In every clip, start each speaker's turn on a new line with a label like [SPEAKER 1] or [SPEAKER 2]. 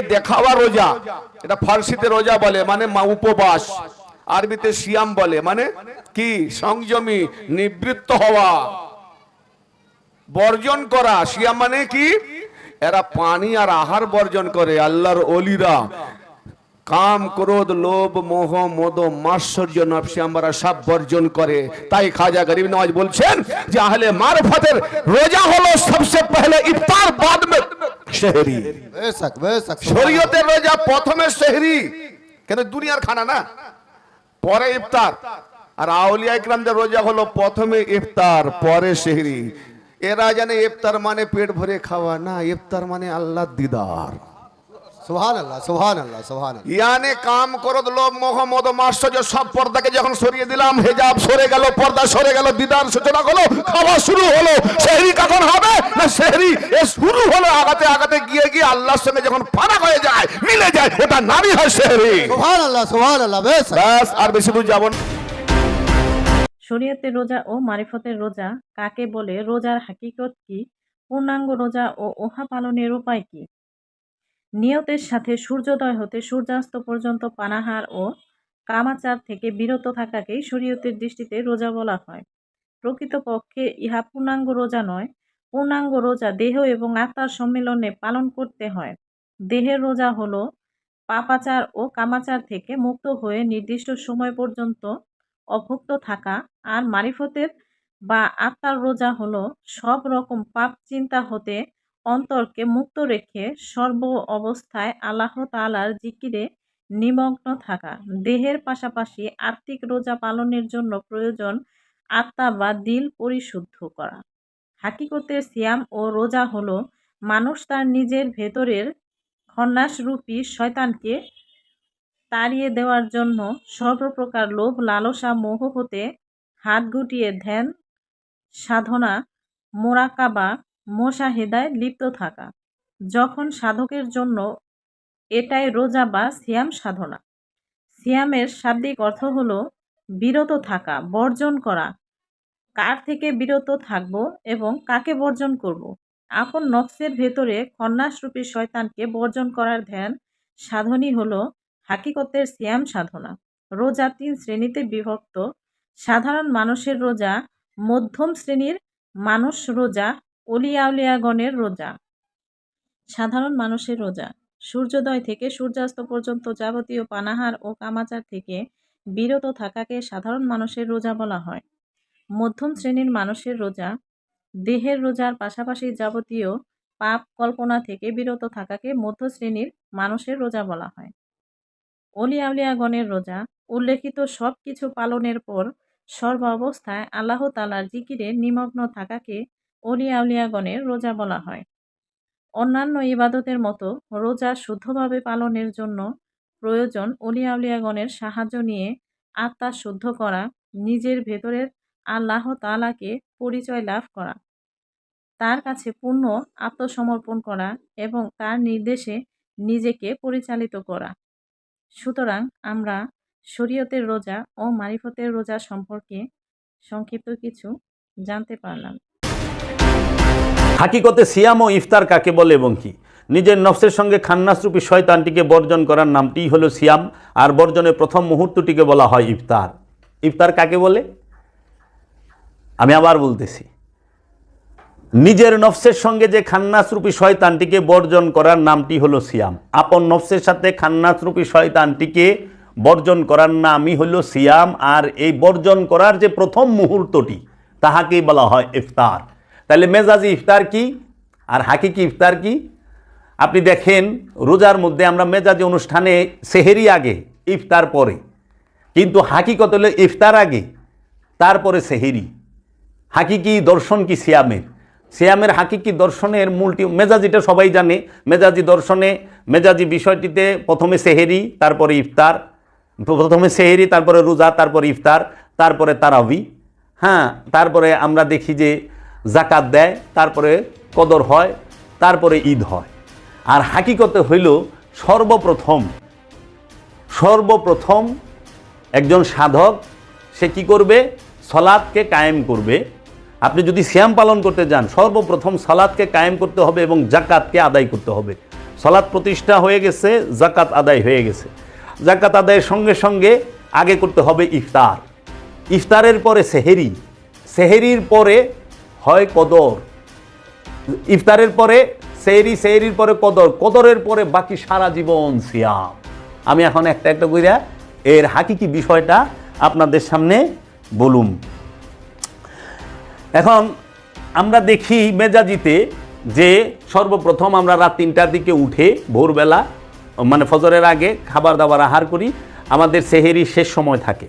[SPEAKER 1] যে দেখাওয়া রোজা। এটা ফার্সিতে রোজা বলে মানে উপবাস। আরবিতে সিয়াম বলে মানে কি? সংযমী, নিবৃত্ত হওয়া। বর্জন করা। সিয়াম মানে কি? এরা পানি আর আহার বর্জন করে, আল্লাহর অলিরা। কাম, ক্রোধ, লোভ, মোহ, মদ, মাৎসর্য, নফসি, আমরা সব বর্জন করে। তাই খাজা গরিব নওয়াজ বলছেন যে আহলে মারফতের রোজা হলো সবসে পহলে ইফতার বাদ মে শেহরি দুনিয়ার খানা না পরে ইফতার। আর আউলিয়া ইকরামদের রোজা হলো প্রথমে ইফতার পরে শেহরি এরা জানে ইফতার মানে পেট ভরে খাওয়া না ইফতার মানে আল্লাহ দিদার। ইয়ানে কাম করত লোভ মোহাম্মদ সব পর্দাকে যখন সরিয়ে দিলাম হেজাব সরে গেল পর্দা সরে গেল বিধান সূচনা হলো খাওয়া শুরু হলো সেহরি কখন হবে? না এ শুরু হলো আগাতে আগাতে গিয়ে গিয়ে আল্লাহর সঙ্গে যখন ফানা হয়ে যায় মিলে যায় ওটা নারী হয়
[SPEAKER 2] সেহরি।
[SPEAKER 1] বেশ। আর বেশি দূর
[SPEAKER 3] শরীয়তের রোজা ও মারিফতের রোজা কাকে বলে? রোজার হাকিকত কি? পূর্ণাঙ্গ রোজা ও ওহা পালনের উপায় কি? নিয়তের সাথে সূর্যোদয় হতে সূর্যাস্ত পর্যন্ত পানাহার ও কামাচার থেকে বিরত থাকাকেই শরীয়তের দৃষ্টিতে রোজা বলা হয়। প্রকৃতপক্ষে ইহা পূর্ণাঙ্গ রোজা নয়, পূর্ণাঙ্গ রোজা দেহ এবং আত্মার সম্মিলনে পালন করতে হয়। দেহের রোজা হল পাপাচার ও কামাচার থেকে মুক্ত হয়ে নির্দিষ্ট সময় পর্যন্ত অভুক্ত থাকা, আর মারিফতের বা আত্মার রোজা হলো সব রকম পাপ, চিন্তা হতে অন্তরকে মুক্ত রেখে সর্ব অবস্থায় আল্লাহ তাআলার জিকিরে নিমগ্ন থাকা। দেহের পাশাপাশি আত্মিক রোজা পালনের জন্য প্রয়োজন আত্মা বা দিল পরিশুদ্ধ করা। হাকিকতের সিয়াম ও রোজা হল মানুষ তার নিজের ভেতরের খন্নাসরূপী শয়তানকে তাড়িয়ে দেওয়ার জন্য সর্বপ্রকার লোভ, লালসা, মোহ হতে হাত গুটিয়ে ধ্যান সাধনা, মোরাকাবা মোশাহেদায় লিপ্ত থাকা। যখন সাধকের জন্য এটাই রোজা বা সিয়াম সাধনা। সিয়ামের শাব্দিক অর্থ হলো বিরত থাকা, বর্জন করা। কার থেকে বিরত থাকব এবং কাকে বর্জন করব? আপন নফসের ভেতরে খন্নাসরূপী শয়তানকে বর্জন করার ধ্যান সাধনই হলো হাকিকতের সিয়াম সাধনা। রোজা তিন শ্রেণীতে বিভক্ত। সাধারণ মানুষের রোজা মধ্যম শ্রেণির মানুষ রোজা অলিয়া উলিয়াগণের রোজা। সাধারণ মানুষের রোজা। সূর্যোদয় থেকে সূর্যাস্ত পর্যন্ত যাবতীয় পানাহার ও কামাচার থেকে বিরত থাকাকে সাধারণ মানুষের রোজা বলা হয়। মধ্যম শ্রেণির মানুষের রোজা দেহের রোজার পাশাপাশি যাবতীয় পাপ কল্পনা থেকে বিরত থাকাকে মধ্য শ্রেণির মানুষের রোজা বলা হয়। অলিয়া উলিয়াগণের রোজা উল্লেখিত সব কিছু পালনের পর সর্ব অবস্থায় আল্লাহ তালার জিকিরে নিমগ্ন থাকাকে অলিয়া উলিয়াগণের রোজা বলা হয়। অন্যান্য ইবাদতের মতো রোজা শুদ্ধভাবে পালনের জন্য প্রয়োজন অলিয়া উলিয়াগণের সাহায্য নিয়ে আত্মা শুদ্ধ করা, নিজের ভেতরের আল্লাহ তালাকে পরিচয় লাভ করা, তার কাছে পূর্ণ আত্মসমর্পণ করা এবং তার নির্দেশে নিজেকে পরিচালিত করা। সুতরাং আমরা শরীয়তের রোজা ও মারিফতের রোজা সম্পর্কে সংক্ষিপ্ত কিছু জানতে পারলাম।
[SPEAKER 4] হাকিকতে সিয়াম ও ইফতার কাকে বলে এবং কি? নিজের নফসের সঙ্গে খান্নাসরূপী শয়তানটিকে বর্জন করার নামটি হলো সিয়াম, আর বর্জনের প্রথম মুহূর্তটিকে বলা হয় ইফতার। ইফতার কাকে বলে? আমি আবার বলতেছি। নিজের নফসের সঙ্গে যে খান্নাসরূপী শয়তানটিকে বর্জন করার নামটি হলো সিয়াম। আপন নফসের সাথে খান্নাসরূপী শয়তানটিকে বর্জন করার নামই হলো সিয়াম, আর এই বর্জন করার যে প্রথম মুহূর্তটি, তাহাকেই বলা হয় ইফতার। তাহলে মেজাজি ইফতার কি? আর হাকিকি ইফতার কি? আপনি দেখেন, রোজার মধ্যে আমরা মেজাজি অনুষ্ঠানে সেহেরি আগে, ইফতার পরে। কিন্তু হাকিকত হলো ইফতার আগে, তারপরে সেহেরি। হাকিকি দর্শন কি সিয়ামের? সিয়ামের হাকিকি দর্শনের মূলটি, মেজাজিটা সবাই জানে। মেজাজি দর্শনে, মেজাজি বিষয়টিতে প্রথমে সেহেরি, তারপরে ইফতার। প্রথমে সেহেরি, তারপরে রোজা, তারপরে ইফতার, তারপরে তারাবি। হ্যাঁ তারপরে আমরা দেখি যে জাকাত দেয়, তারপরে কদর হয়, তারপরে ঈদ হয়। আর হাকিকতে হইল সর্বপ্রথম সর্বপ্রথম একজন সাধক, সে কি করবে? সলাদকে কায়েম করবে। আপনি যদি শ্যাম পালন করতে যান, সর্বপ্রথম সলাদকে কায়েম করতে হবে এবং জাকাতকে আদায় করতে হবে। সলাৎ প্রতিষ্ঠা হয়ে গেছে, জাকাত আদায় হয়ে গেছে। জাকাত আদায়ের সঙ্গে সঙ্গে আগে করতে হবে ইফতার। ইফতারের পরে সেহেরি। সেহেরির পরে হয় কদর। ইফতারের পরে, সেহরি, সেহরির পরে কদর। কদরের পরে বাকি সারা জীবন সিয়াম। আমি এখন একটা একটা কইরা এর হাকিকি বিষয়টা আপনাদের সামনে বলুম। এখন আমরা দেখি মেজাজিতে যে সর্বপ্রথম আমরা রাত তিনটার দিকে উঠে ভোরবেলা মানে ফজরের আগে খাবার দাবার আহার করি। আমাদের সেহেরি শেষ সময় থাকে।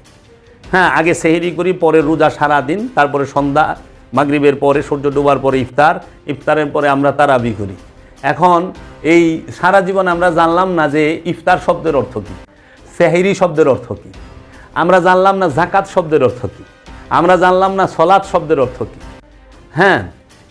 [SPEAKER 4] হ্যাঁ আগে সেহেরি করি, পরে রোজা সারা দিন তারপরে সন্ধ্যা মাগরিবের পরে, সূর্য ডোবার পরে ইফতার, ইফতারের পরে আমরা তারাবি করি। এখন এই সারা জীবন আমরা জানলাম না যে ইফতার শব্দের অর্থ কী, সেহেরি শব্দের অর্থ কী, আমরা জানলাম না জাকাত শব্দের অর্থ কী, আমরা জানলাম না সলাৎ শব্দের অর্থ কী। হ্যাঁ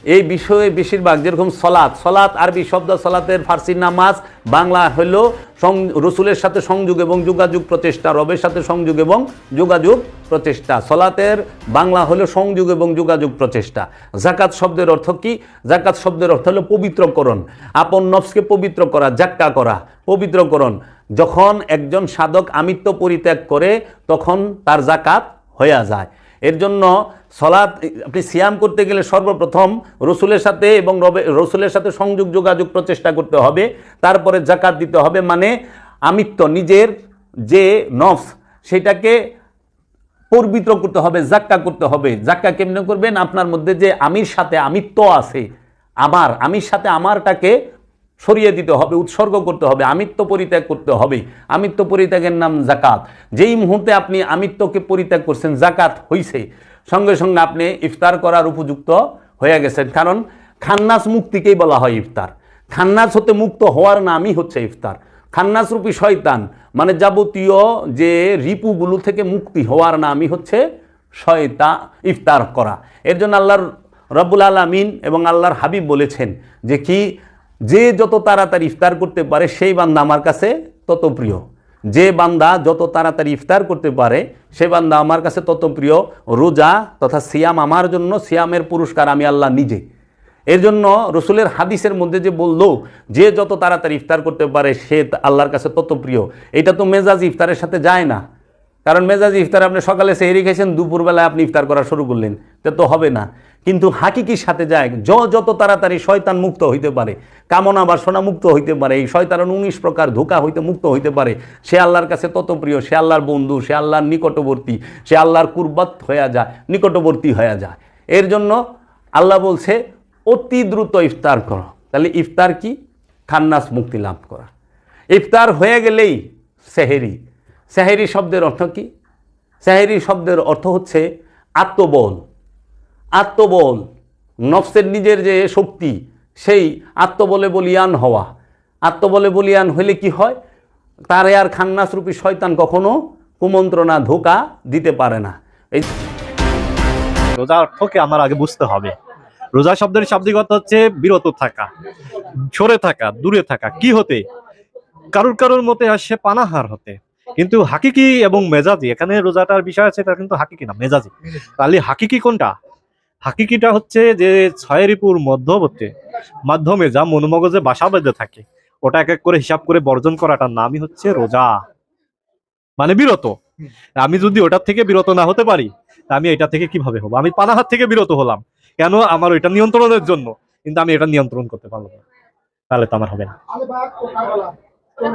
[SPEAKER 4] এই বিষয়ে বেশিরভাগ যেরকম সলাৎ সলাৎ আরবি শব্দ, সলাতের ফার্সি নামাজ, বাংলা হইল সং, রসুলের সাথে সংযোগ এবং যোগাযোগ প্রচেষ্টা রবের সাথে সংযোগ এবং যোগাযোগ প্রচেষ্টা সলাতের বাংলা হলো সংযোগ এবং যোগাযোগ প্রচেষ্টা জাকাত শব্দের অর্থ কি? জাকাত শব্দের অর্থ হলো পবিত্রকরণ। আপন নফসকে পবিত্র করা, জাক্কা করা, পবিত্রকরণ। যখন একজন সাধক আমিত্ব পরিত্যাগ করে, তখন তার জাকাত হয়ে যায়। এর জন্য সলাৎ, আপনি সিয়াম করতে গেলে সর্বপ্রথম রসুলের সাথে এবং রবে, রসুলের সাথে সংযোগ, যোগাযোগ, প্রচেষ্টা করতে হবে। তারপরে জাকাত দিতে হবে মানে আমিত্ব, নিজের যে নফস, সেটাকে পবিত্র করতে হবে, জাক্কা করতে হবে। জাক্কা কেমনে করবেন? আপনার মধ্যে যে আমির সাথে আমিত্ব আছে, আমার, আমির সাথে আমারটাকে সরিয়ে দিতে হবে, উৎসর্গ করতে হবে, আমিত্ব পরিত্যাগ করতে হবে। আমিত্ব পরিত্যাগের নাম জাকাত। যেই মুহূর্তে আপনি আমিত্বকে পরিত্যাগ করছেন, জাকাত হইছে। সঙ্গে সঙ্গে আপনি ইফতার করার উপযুক্ত হয়ে গেছেন। কারণ খান্নাস মুক্তিকেই বলা হয় ইফতার। খান্নাস হতে মুক্ত হওয়ার নামই হচ্ছে ইফতার। খান্নাস রূপী শয়তান মানে যাবতীয় যে রিপুগুলো থেকে মুক্তি হওয়ার নামই হচ্ছে শয়তা, ইফতার করা। এর জন্য আল্লাহর রব্বুল আলমিন এবং আল্লাহর হাবিব বলেছেন যে কি, যে যত তাড়াতাড়ি ইফতার করতে পারে, সেই বান্দা আমার কাছে তত প্রিয়। যে বান্দা যত তাড়াতাড়ি ইফতার করতে পারে, সে বান্দা আমার কাছে তত প্রিয় রোজা তথা সিয়াম আমার জন্য, সিয়ামের পুরস্কার আমি আল্লাহ নিজে। এর জন্য রসুলের হাদিসের মধ্যে যে বলল, যে যত তাড়াতাড়ি ইফতার করতে পারে, সে আল্লাহর কাছে তত প্রিয়। এটা তো মেজাজ ইফতারের সাথে যায় না। কারণ মেজাজ ইফতার আপনি সকালে সেহরি খেয়েছেন দুপুরবেলায় আপনি ইফতার করা শুরু করলেন। তা তো হবে না। কিন্তু হাকিকির সাথে যায়, য যত তাড়াতাড়ি শয়তান মুক্ত হইতে পারে, কামনা বাসনা মুক্ত হইতে পারে, এই শয়তান উনিশ প্রকার ধোকা হইতে মুক্ত হইতে পারে, সে আল্লাহর কাছে তত প্রিয়, সে আল্লাহর বন্ধু, সে আল্লাহর নিকটবর্তী, সে আল্লাহর কুরবাত হয়ে যায়, নিকটবর্তী হয়ে যায়। এর জন্য আল্লাহ বলছে, অতি দ্রুত ইফতার করো। তাহলে ইফতার কি? খান্নাস মুক্তি লাভ করা। ইফতার হয়ে গেলেই সেহেরি। সেহেরি শব্দের অর্থ কি? সেহেরি শব্দের অর্থ হচ্ছে আত্মবল আত্মবল, নফসের নিজের যে শক্তি, সেই আত্মবলে বলিয়ান হওয়া। আত্মবলে বলিয়ান হলে কি হয়? তারে আর খান্নাসরূপী শয়তান কখনো কুমন্ত্রণা, ধোকা দিতে পারে না। এই
[SPEAKER 5] রোজা অর্থকে আমার আগে বুঝতে হবে। রোজা শব্দের শাব্দিক অর্থ হচ্ছে বিরত থাকা, সরে থাকা, দূরে থাকা। কি হতে? কারুর কারুর মতে আসে পানাহার হতে। কিন্তু হাকিকি এবং মেজাজি, এখানে রোজাটার বিষয় আছে, এটা কিন্তু হাকিকি না, মেজাজি। তাহলে হাকিকি কোনটা? হাকিকিটা হচ্ছে যে ছয় রিপুর মধ্যবর্তী মাধ্যমে যা মনোমগজে বাসা বেঁধে থাকে ওটা এক এক করে হিসাব করে বর্জন করাটার নামই হচ্ছে রোজা। মানে বিরত। আমি যদি ওটার থেকে বিরত না হতে পারি তা আমি এটা থেকে কীভাবে হব? আমি পানাহার থেকে বিরত হলাম। কেন? আমার ওইটা নিয়ন্ত্রণের জন্য। কিন্তু আমি এটা নিয়ন্ত্রণ করতে পারব না। তাহলে তো আমার হবে না।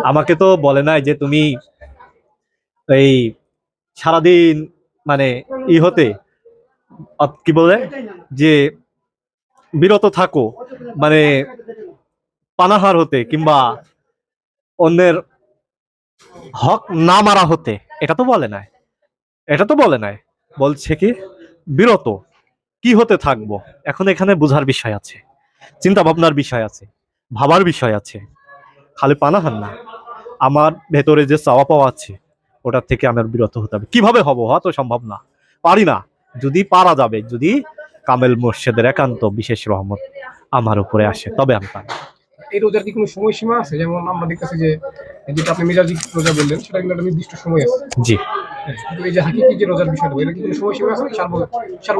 [SPEAKER 5] আমাকে তো বলে নাই যে তুমি এই সারাদিন মানে ই হতে কি বলে? যে বিরত থাকো মানে পানাহার হতে কিংবা অন্যের হক না মারা হতে, এটা তো বলে নাই। এটা তো বলে নাই। বলছে কি, বিরত, কি হতে থাকব? এখন এখানে বোঝার বিষয় আছে চিন্তা ভাবনার বিষয় আছে, ভাবার বিষয় আছে। খালি পানাহার না, আমার ভেতরে যে চাওয়া পাওয়া আছে, ওটার থেকে আমার বিরত হতে হবে। কীভাবে হব? হওয়া তো সম্ভব না। পারি না। যদি পারা যাবে যদি কামেল মোর্শেদের একান্ত বিশেষ রহমত আমার উপরে আসে তবে আমি পারি
[SPEAKER 6] এই রোজার কি কোনো সময়সীমা আছে? যেমন আমরা দেখতেছি যে যেটা আপনি মেজাজি রোজা বললেন সেটা কিন্তু একটা নির্দিষ্ট সময় আছে।
[SPEAKER 5] জি।
[SPEAKER 6] এই যে হাকিকি যে রোজার বিষয়টা এটা কি কোনো সময়সীমা আছে? সার্ব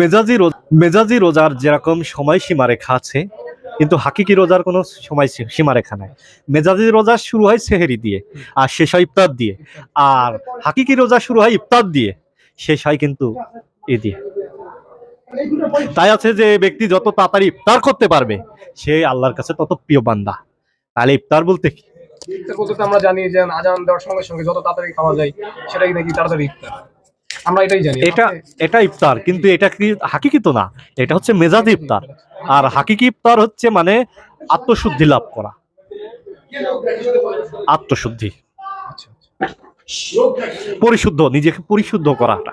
[SPEAKER 5] মেজাজি মেজাজি রোজার যেরকম সময়সীমা রেখা আছে কিন্তু হাকিকি রোজার কোনো সময় সীমারেখা নাই। মেজাজি রোজা শুরু হয় সেহেরি দিয়ে আর শেষ হয় ইফতার দিয়ে। আর হাকিকি রোজা শুরু হয় ইফতার দিয়ে। শেষ হয় কিন্তু এ দিয়ে তাই আছে যে ব্যক্তি যত তাড়াতাড়ি ইফতার করতে পারবে সে আল্লাহর কাছে তত প্রিয় বান্দা। তাহলে ইফতার বলতে কি?
[SPEAKER 6] ইফতার বলতে আমরা জানি যে আজান দেওয়ার সঙ্গে সঙ্গে যত তাড়াতাড়ি খাওয়া যায় সেটাই নাকি তাড়াতাড়ি ইফতার। আমরা এটাই জানি।
[SPEAKER 5] এটা এটা ইফতার কিন্তু এটা কি হাকিকি তো না? এটা হচ্ছে মেজাজি ইফতার। আর হাকিকি ইফতার হচ্ছে মানে আত্মশুদ্ধি লাভ করা। আত্মশুদ্ধি।
[SPEAKER 6] আচ্ছা।
[SPEAKER 5] পরিশুদ্ধ নিজেকে পরিশুদ্ধ করাটা।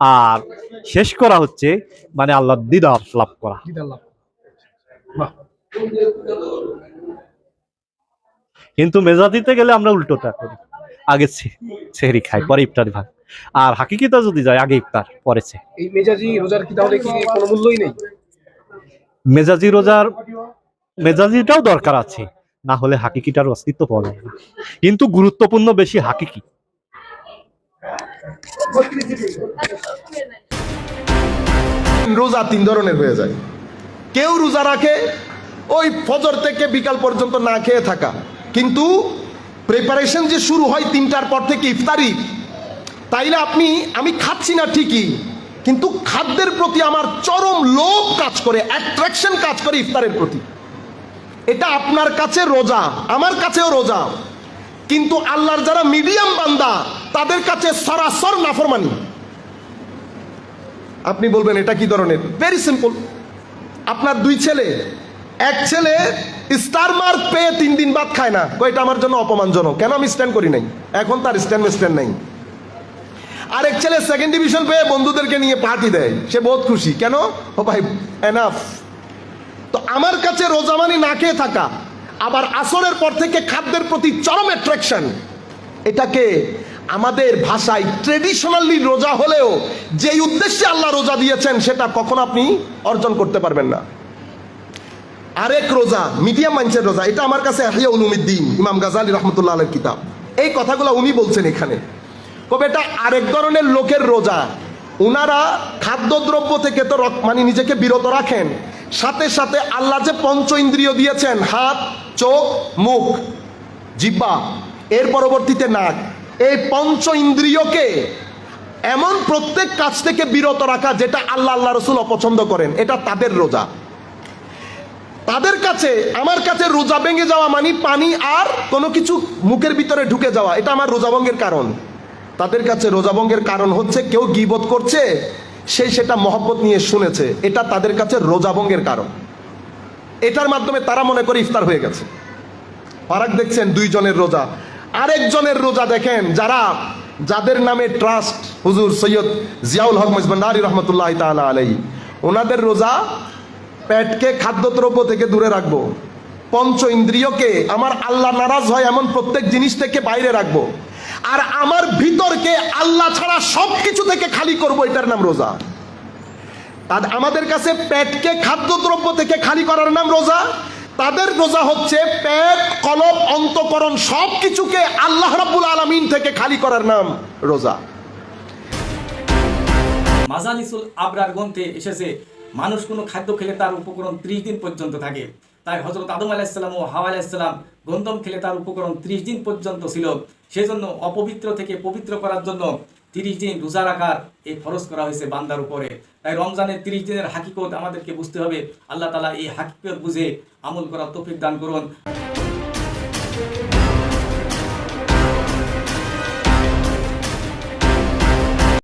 [SPEAKER 5] আর শেষ করা হচ্ছে মানে আল্লাহ দিদার লাভ করা।
[SPEAKER 6] বাহ।
[SPEAKER 5] কিন্তু মেজা দিতে গেলে আমরা উল্টোটা করি। আগে সেহরি খাই পরে ইফতার ভাগ আর হাকিকিটা যদি যায় আগে ইফতার পরেছে
[SPEAKER 6] এই মেজাজি রোজার কি তাহলে কি কোনো মূল্যই নেই?
[SPEAKER 5] মেজাজি রোজার মেজাজিটাও দরকার আছে। না হলে হাকিকিটার অস্তিত্ব পাওয়া যায় না। কিন্তু গুরুত্বপূর্ণ বেশি হাকিকি।
[SPEAKER 7] রোজা তিন ধরনের হয়ে যায়। কেউ রোজা রাখে, ওই ফজর থেকে বিকাল পর্যন্ত না খেয়ে থাকা। কিন্তু প্রিপারেশন যে শুরু হয় তিনটার পর থেকে ইফতারি তাইলে আপনি, আমি খাচ্ছি না ঠিকই, কিন্তু খাদ্যের প্রতি আমার চরম লোভ কাজ করে অ্যাট্রাকশন কাজ করে ইফতারের প্রতি। এটা আপনার কাছে রোজা, আমার কাছেও রোজা। কিন্তু আল্লাহর যারা মিডিয়াম বান্দা, তাদের কাছে সরাসর নাফরমানি। আপনি বলবেন, এটা কি ধরনের? ভেরি সিম্পল আপনার দুই ছেলে, এক ছেলে স্টার মার্ক পেয়ে তিন দিন বাদ খায় না। এটা আমার জন্য অপমানজনক। কেন আমি স্ট্যান্ড করি নাই? এখন তার স্ট্যান্ড স্ট্যান্ড নাই। আরেক ছেলে সেকেন্ড ডিভিশন পেয়ে বন্ধুদেরকে নিয়ে পার্টি দেয়। সে বহুত খুশি। কেন? ও ভাই এনাফ তো আমার কাছে রোজামানি না খেয়ে থাকা। আবার আসরের পর থেকে খাদ্যের প্রতি চরম অ্যাট্রাকশন এটাকে আমাদের ভাষায় ট্রেডিশনালি রোজা হলেও যেই উদ্দেশ্যে আল্লাহ রোজা দিয়েছেন, সেটা কখন আপনি অর্জন করতে পারবেন না। আরেক রোজা মিডিয়াম মাইন্সের রোজা, এটা আমার কাছে আহিয়া উলুমিদ্দিন ইমাম গাজালি রহমতুল্লাহ আলের কিতাব। এই কথাগুলো উনি বলছেন এখানে। কবে এটা আরেক ধরনের লোকের রোজা? উনারা খাদ্যদ্রব্য থেকে তো মানে নিজেকে বিরত রাখেন। সাথে সাথে আল্লাহ যে পঞ্চ ইন্দ্রিয় দিয়েছেন, হাত চোখ, মুখ জিব্বা এর পরবর্তীতে নাক। এই পঞ্চ ইন্দ্রিয়কে এমন প্রত্যেক কাজ থেকে বিরত রাখা যেটা আল্লাহ আল্লাহ রসুল অপছন্দ করেন, এটা তাদের রোজা। তাদের কাছে, আমার কাছে রোজা ভেঙে যাওয়া মানে পানি আর কোনো কিছু মুখের ভিতরে ঢুকে যাওয়া, এটা আমার রোজাভঙ্গের কারণ। তাদের কাছে রোজাভঙ্গের কারণ হচ্ছে কেউ গিবত করছে, সে সেটা মহব্বত নিয়ে শুনেছে, এটা তাদের কাছে রোজাভঙ্গের কারণ। এটার মাধ্যমে তারা মনে করে ইফতার হয়ে গেছে। ফারাক দেখছেন দুইজনের রোজা। আরেকজনের রোজা দেখেন যারা, যাদের নামে ট্রাস্ট হুজুর সৈয়দ জিয়াউল হক মজবান্ডারি রহমতুল্লাহ তাআলা আলাই ওনাদের রোজা পেটকে খাদ্যদ্রব্য থেকে দূরে রাখব। পঞ্চ ইন্দ্রিয়কে আমার আল্লাহ নারাজ হয় এমন প্রত্যেক জিনিস থেকে বাইরে রাখব। আর আমার ভিতরকে আল্লাহ ছাড়া সব কিছু থেকে খালি করব, এটার নাম রোজা। আমাদের কাছে পেটকে, খাদ্যদ্রব্য থেকে খালি করার নাম রোজা। তাদের রোজা হচ্ছে পেট, কলব, অন্তকরণ সব কিছুকে আল্লাহ রাব্বুল আলামিন থেকে খালি করার নাম রোজা।
[SPEAKER 8] মাজালিসুল আবরার গ্রন্থে এসেছে, মানুষ কোনো খাদ্য খেলে তার উপকরণ ত্রিশ দিন পর্যন্ত থাকে। তাই হজরত আদম আলাহিসাল্লাম ও হাওয়া আলাহিসাল্লাম গন্ধম খেলে তার উপকরণ ত্রিশ দিন পর্যন্ত ছিল। সেজন্য অপবিত্র থেকে পবিত্র করার জন্য তিরিশ দিন রোজা রাখার এই ফরজ করা হয়েছে বান্দার উপরে। তাই রমজানের তিরিশ দিনের হাকিকত আমাদেরকে বুঝতে হবে। আল্লাহ তালা এই হাকিকত বুঝে আমল করার তৌফিক দান করুন।